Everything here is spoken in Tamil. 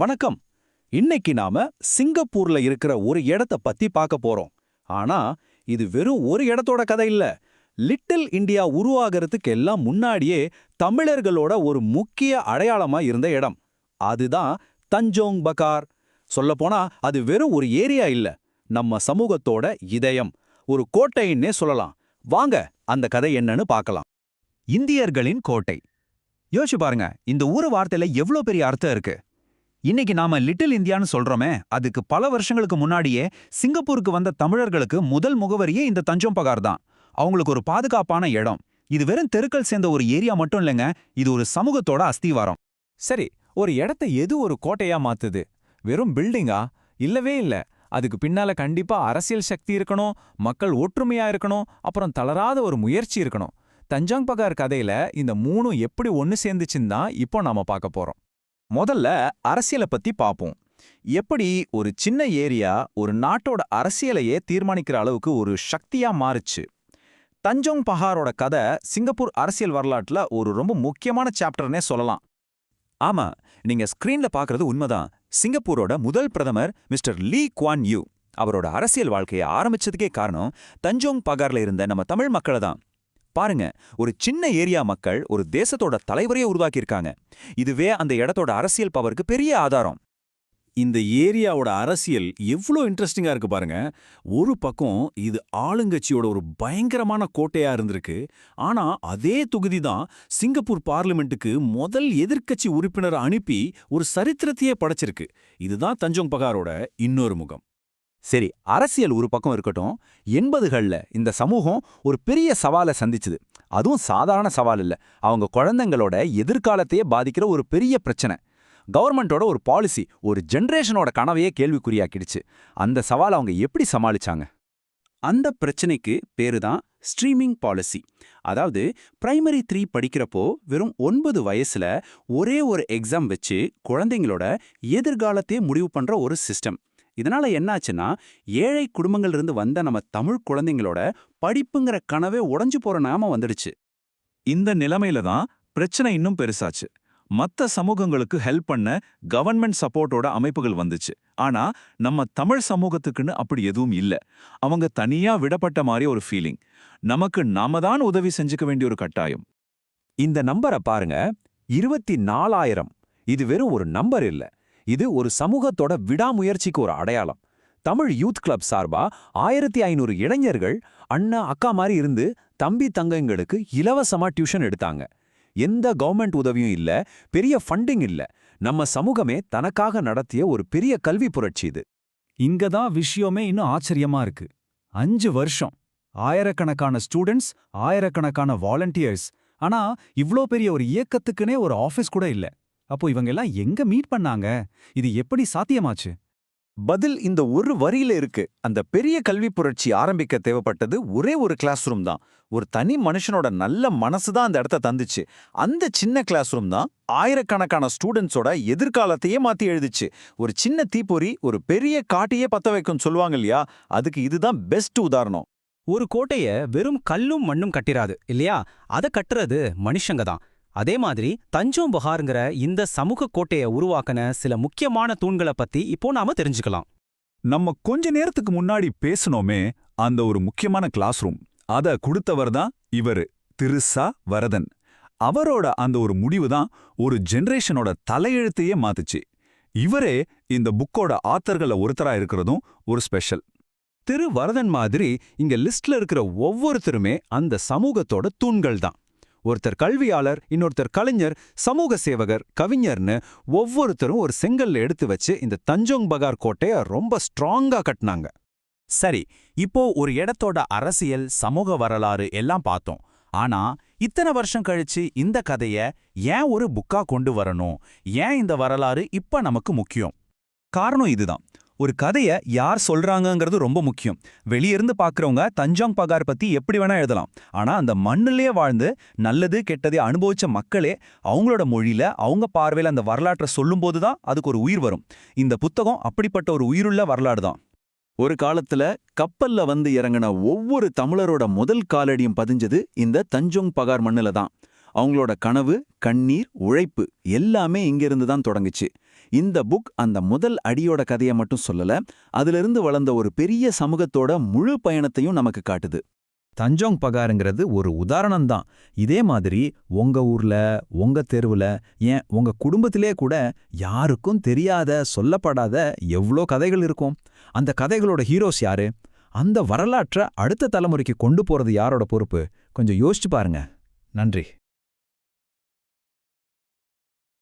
வணக்கம். இன்னைக்கு நாம சிங்கப்பூர்ல இருக்கிற ஒரு இடத்த பத்தி பார்க்க போறோம். ஆனா இது வெறும் ஒரு இடத்தோட கதை இல்ல. லிட்டில் இந்தியா உருவாகிறதுக்கு எல்லாம் முன்னாடியே தமிழர்களோட ஒரு முக்கிய அடையாளமா இருந்த இடம். அதுதான் தஞ்சோங் பகார். சொல்லப்போனா அது வெறும் ஒரு ஏரியா இல்ல. நம்ம சமூகத்தோட இதயம். ஒரு கோட்டைன்னே சொல்லலாம். வாங்க அந்த கதை என்னன்னு பார்க்கலாம். இந்தியர்களின் கோட்டை. யோசிச்சு பாருங்க இந்த ஊரு வார்த்தையில எவ்வளவு பெரிய அர்த்தம் இருக்கு. இன்னைக்கு நாம லிட்டில் இந்தியான்னு சொல்றோமே அதுக்கு பல வருஷங்களுக்கு முன்னாடியே சிங்கப்பூருக்கு வந்த தமிழர்களுக்கு முதல் முகவரியே இந்த தஞ்சம் பகார் தான். அவங்களுக்கு ஒரு பாதுகாப்பான இடம். இது வெறும் தெருக்கள் சேர்ந்த ஒரு ஏரியா மட்டும் இல்லைங்க இது ஒரு சமூகத்தோட அஸ்திவாரம். சரி ஒரு இடத்த எது ஒரு கோட்டையா மாத்துது? வெறும் பில்டிங்கா? இல்லவே இல்ல. அதுக்கு பின்னால கண்டிப்பா அரசியல் சக்தி இருக்கணும் மக்கள் ஒற்றுமையா இருக்கணும் அப்புறம் தளராத ஒரு முயற்சி இருக்கணும். தஞ்சாங் பகார் கதையில இந்த மூணும் எப்படி ஒன்னு சேர்ந்துச்சுன்னு தான் இப்போ நாம பார்க்க போறோம். முதல்ல அரசியலை பத்தி பாப்போம். எப்படி ஒரு சின்ன ஏரியா ஒரு நாட்டோட அரசியலையே தீர்மானிக்கிற அளவுக்கு ஒரு சக்தியா மாறுச்சு. தஞ்சோங் பஹாரோட கதை சிங்கப்பூர் அரசியல் வரலாற்றுல ஒரு ரொம்ப முக்கியமான சாப்டர்னே சொல்லலாம். ஆமா நீங்க ஸ்கிரீன்ல பாக்குறது உண்மைதான். சிங்கப்பூரோட முதல் பிரதமர் மிஸ்டர் லீ குவான் யூ. அவரோட அரசியல் வாழ்க்கையை ஆரம்பிச்சதுக்கே காரணம் தஞ்சோங் பகார்ல இருந்த நம்ம தமிழ் மக்களை தான். பாருங்க ஒரு சின்ன ஏரியா மக்கள் ஒரு தேசத்தோட தலைவரையே உருவாக்கியிருக்காங்க. இதுவே அந்த இடத்தோட அரசியல் பவருக்கு பெரிய ஆதாரம். இந்த ஏரியாவோட அரசியல் எவ்வளோ இன்ட்ரெஸ்டிங்காக இருக்கு பாருங்க. ஒரு பக்கம் இது ஆளுங்கட்சியோட ஒரு பயங்கரமான கோட்டையா இருந்திருக்கு. ஆனா அதே தொகுதி தான் சிங்கப்பூர் பார்லிமெண்ட்டுக்கு முதல் எதிர்க்கட்சி உறுப்பினரை அனுப்பி ஒரு சரித்திரத்தையே படைச்சிருக்கு. இதுதான் தஞ்சோங் பகாரோட இன்னொரு முகம். சரி அரசியல் ஒரு பக்கம் இருக்கட்டும். எண்பதுகள்ல இந்த சமூகம் ஒரு பெரிய சவாலை சந்திச்சுது. அதுவும் சாதாரண சவால் இல்லை. அவங்க குழந்தைங்களோட எதிர்காலத்தையே பாதிக்கிற ஒரு பெரிய பிரச்சனை. கவர்மெண்டோட ஒரு பாலிசி ஒரு ஜென்ரேஷனோட கனவையே கேள்விக்குறியாக்கிடுச்சு. அந்த சவால் அவங்க எப்படி சமாளிச்சாங்க? அந்த பிரச்சனைக்கு பேரு தான் ஸ்ட்ரீமிங் பாலிசி. அதாவது பிரைமரி த்ரீ படிக்கிறப்போ வெறும் ஒன்பது வயசுல ஒரே ஒரு எக்ஸாம் வச்சு குழந்தைங்களோட எதிர்காலத்தையே முடிவு பண்ற ஒரு சிஸ்டம். இதனால என்னாச்சுன்னா ஏழை குடும்பங்கள்ல இருந்து வந்த நம்ம தமிழ் குழந்தைங்களோட படிப்புங்கிற கனவே உடஞ்சு போற நாம வந்துடுச்சு. இந்த நிலைமையில தான் பிரச்சனை இன்னும் பெருசாச்சு. மத்த சமூகங்களுக்கு ஹெல்ப் பண்ண கவர்மெண்ட் சப்போர்ட்டோட அமைப்புகள் வந்துச்சு. ஆனா நம்ம தமிழ் சமூகத்துக்குன்னு அப்படி எதுவும் இல்ல. அவங்க தனியா விடப்பட்ட மாதிரி ஒரு ஃபீலிங் நமக்கு நாம தான் உதவி செஞ்சுக்க வேண்டிய ஒரு கட்டாயம். இந்த நம்பரை பாருங்க. இருபத்தி நாலாயிரம். இது வெறும் ஒரு நம்பர் இல்ல. இது ஒரு சமூகத்தோட விடாமுயற்சிக்கு ஒரு அடையாளம். தமிழ் யூத் கிளப் சார்பா ஆயிரத்தி ஐநூறு இளைஞர்கள் அண்ணா அக்கா மாதிரி இருந்து தம்பி தங்கங்களுக்கு இலவசமா டியூஷன் எடுத்தாங்க. எந்த கவர்மெண்ட் உதவியும் இல்ல பெரிய ஃபண்டிங் இல்ல. நம்ம சமூகமே தனக்காக நடத்திய ஒரு பெரிய கல்வி புரட்சி இது. இங்க தான் விஷயமே இன்னும் ஆச்சரியமா இருக்கு. அஞ்சு வருஷம். ஆயிரக்கணக்கான ஸ்டூடெண்ட்ஸ் ஆயிரக்கணக்கான வாலண்டியர்ஸ். ஆனா இவ்ளோ பெரிய ஒரு இயக்கத்துக்குனே ஒரு ஆபீஸ் கூட இல்ல. அப்போ இவங்க எல்லாம் எங்க மீட் பண்ணாங்க? இது எப்படி சாத்தியமாச்சு? பதில் இந்த ஒரு வரியில இருக்கு. அந்த பெரிய கல்வி புரட்சி ஆரம்பிக்க தேவைப்பட்டது ஒரே ஒரு கிளாஸ் ரூம் தான். ஒரு தனி மனுஷனோட நல்ல மனசு தான் அந்த இடத்த தந்துச்சு. அந்த சின்ன கிளாஸ் ரூம் தான் ஆயிரக்கணக்கான ஸ்டூடெண்ட்ஸோட எதிர்காலத்தையே மாத்தி எழுதுச்சு. ஒரு சின்ன தீப்பொறி ஒரு பெரிய காட்டையே பத்த வைக்கும் சொல்லுவாங்க இல்லையா? அதுக்கு இதுதான் பெஸ்ட் உதாரணம். ஒரு கோட்டைய வெறும் கல்லும் மண்ணும் கட்டிராது இல்லையா? அத கட்டுறது மனுஷங்க தான். அதே மாதிரி தஞ்சோம் பஹாருங்கிற இந்த சமூக கோட்டைய உருவாக்கின சில முக்கியமான தூண்களை பத்தி இப்போ நாம தெரிஞ்சுக்கலாம். நம்ம கொஞ்ச நேரத்துக்கு முன்னாடி பேசணுமே அந்த ஒரு முக்கியமான கிளாஸ் ரூம் அத கொடுத்தவர் தான் இவரு திருசா வரதன். அவரோட அந்த ஒரு முடிவு தான் ஒரு ஜெனரேஷனோட தலையெழுத்தையே மாத்துச்சு. இவரே இந்த புக்கோட ஆத்தர்கள ஒருத்தரா இருக்கிறதும் ஒரு ஸ்பெஷல் திரு வரதன் மாதிரி இங்க லிஸ்ட்ல இருக்கிற ஒவ்வொருத்தருமே அந்த சமூகத்தோட தூண்கள் தான். ஒருத்தர் கல்வியாளர் இன்னொருத்தர் கலைஞர் சமூக சேவகர் கவிஞர்னு ஒவ்வொருத்தரும் ஒரு செங்கல்ல எடுத்து வச்சு இந்த தஞ்சோங் பகார் கோட்டைய ரொம்ப ஸ்ட்ராங்கா கட்டினாங்க. சரி இப்போ ஒரு இடத்தோட அரசியல் சமூக வரலாறு எல்லாம் பார்த்தோம். ஆனா இத்தனை வருஷம் கழிச்சு இந்த கதைய ஏன் ஒரு புக்கா கொண்டு வரணும்? ஏன் இந்த வரலாறு இப்ப நமக்கு முக்கியம்? காரணம் இதுதான். ஒரு கதைய யார் சொல்றாங்கங்கிறது ரொம்ப முக்கியம். வெளியிருந்து பார்க்கறவங்க தஞ்சாங் பகார் பத்தி எப்படி வேணா எழுதலாம். ஆனா அந்த மண்ணிலேயே வாழ்ந்து நல்லது கெட்டதை அனுபவிச்ச மக்களே அவங்களோட மொழியில அவங்க பார்வையில அந்த வரலாற்றை சொல்லும்போது தான் அதுக்கு ஒரு உயிர் வரும். இந்த புத்தகம் அப்படிப்பட்ட ஒரு உயிருள்ள வரலாறு தான். ஒரு காலத்துல கப்பல்ல வந்து இறங்கின ஒவ்வொரு தமிழரோட முதல் காலடியும் பதிஞ்சது இந்த தஞ்சோங் பகார் மண்ணுல தான். அவங்களோட கனவு கண்ணீர் உழைப்பு எல்லாமே இங்கிருந்து தான் தொடங்குச்சு. இந்த புக் அந்த முதல் அடியோட கதையை மட்டும் சொல்லல அதிலிருந்து வளர்ந்த ஒரு பெரிய சமூகத்தோட முழு பயணத்தையும் நமக்கு காட்டுது. தஞ்சோங் பகாருங்கிறது ஒரு உதாரணம் தான். இதே மாதிரி உங்க ஊர்ல உங்க தெருவுல ஏன் உங்க குடும்பத்திலே கூட யாருக்கும் தெரியாத சொல்லப்படாத எவ்ளோ கதைகள் இருக்கும். அந்த கதைகளோட ஹீரோஸ் யாரு? அந்த வரலாற்றை அடுத்த தலைமுறைக்கு கொண்டு போறது யாரோட பொறுப்பு? கொஞ்சம் யோசிச்சு பாருங்க. நன்றி.